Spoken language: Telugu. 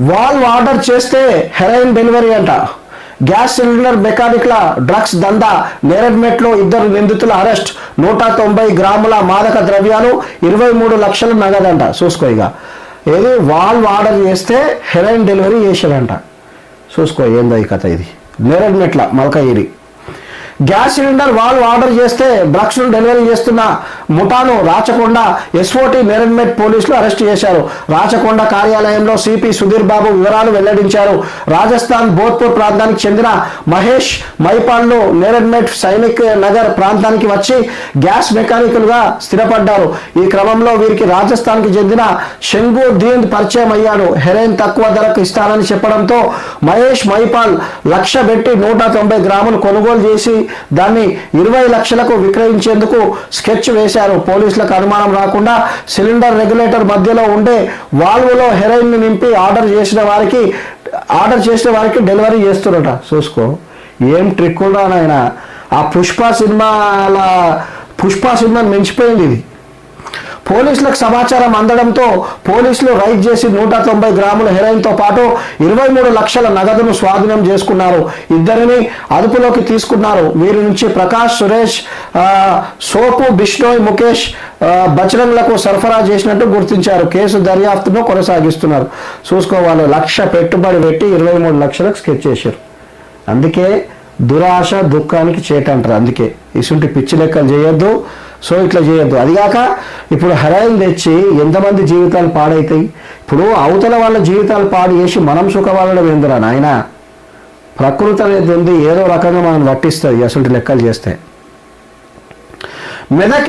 వాల్వ్ ఆర్డర్ చేస్తే హెరాయిన్ డెలివరీ అంట. గ్యాస్ సిలిండర్ మెకానిక్ల డ్రగ్స్ దందా నేరడ్మెట్లో ఇద్దరు నిందితుల అరెస్ట్ నూట తొంభై గ్రాముల మాదక ద్రవ్యాలు ఇరవై మూడు లక్షల నగదంట. చూసుకో ఇక. ఏది? వాల్వ్ ఆర్డర్ చేస్తే హెరాయిన్ డెలివరీ చేశాడంట. చూసుకో ఏందో ఈ కథ ఇది. నేరడ్మెట్ల మల్కగిరి. గ్యాస్ సిలిండర్ వాళ్ళు ఆర్డర్ చేస్తే డ్రగ్స్ను డెలివరీ చేస్తున్న ముఠాను రాచకొండ ఎస్ఓటి నేరన్మెట్ పోలీసులు అరెస్ట్ చేశారు. రాచకొండ కార్యాలయంలో సిపి సుధీర్ బాబు వివరాలు వెల్లడించారు. రాజస్థాన్ భోత్పూర్ ప్రాంతానికి చెందిన మహేష్ మైపాల్ను నేరన్మెట్ సైనిక్ నగర్ ప్రాంతానికి వచ్చి గ్యాస్ మెకానికల్గా స్థిరపడ్డారు. ఈ క్రమంలో వీరికి రాజస్థాన్కి చెందిన షెంగు దీన్ పరిచయం అయ్యాడు. హెరైన్ తక్కువ ధరకు ఇస్తానని చెప్పడంతో మహేష్ మైపాల్ లక్ష పెట్టి నూట తొంభై గ్రాములు కొనుగోలు చేసి దాన్ని ఇరవై లక్షలకు విక్రయించేందుకు స్కెచ్ వేశారు. పోలీసులకు అనుమానం రాకుండా సిలిండర్ రెగ్యులేటర్ మధ్యలో ఉండే వాల్వ్లో హెరోయిన్ నింపి ఆర్డర్ చేసిన వారికి ఆర్డర్ చేసిన వారికి డెలివరీ చేస్తున్నట. చూసుకో ఏం ట్రిక్ కూడా నాయన? ఆ పుష్ప సినిమాల పుష్ప సినిమా మించిపోయింది ఇది. పోలీసులకు సమాచారం అందడంతో పోలీసులు రైడ్ చేసి నూట తొంభై గ్రాముల హెరాయిన్తో పాటు ఇరవై మూడు లక్షల నగదును స్వాధీనం చేసుకున్నారు. ఇద్దరిని అదుపులోకి తీసుకున్నారు. వీరి నుంచి ప్రకాష్ సురేష్ సోపు బిష్ణోయ్ ముఖేష్ ఆ, సరఫరా చేసినట్టు గుర్తించారు. కేసు దర్యాప్తును కొనసాగిస్తున్నారు. చూసుకోవాలి. లక్ష పెట్టుబడి పెట్టి ఇరవై మూడు లక్షలకు స్కెచ్ చేశారు. అందుకే దురాశ దుఃఖానికి చేట అంటారు అందుకే ఇసుంటి పిచ్చి లెక్కలు చేయొద్దు. సో ఇట్లా చేయొద్దు. అదిగాక ఇప్పుడు హెరాయిన్ తెచ్చి ఎంతమంది జీవితాలు పాడైతాయి? ఇప్పుడు అవతల వాళ్ళ జీవితాలు పాడు చేసి మనం సుఖపడడం ఎందురా నాయన? ప్రకృతి అనేది ఉంది ఏదో రకంగా మనం పట్టిస్తుంది అసలు లెక్కలు చేస్తే. మెదక్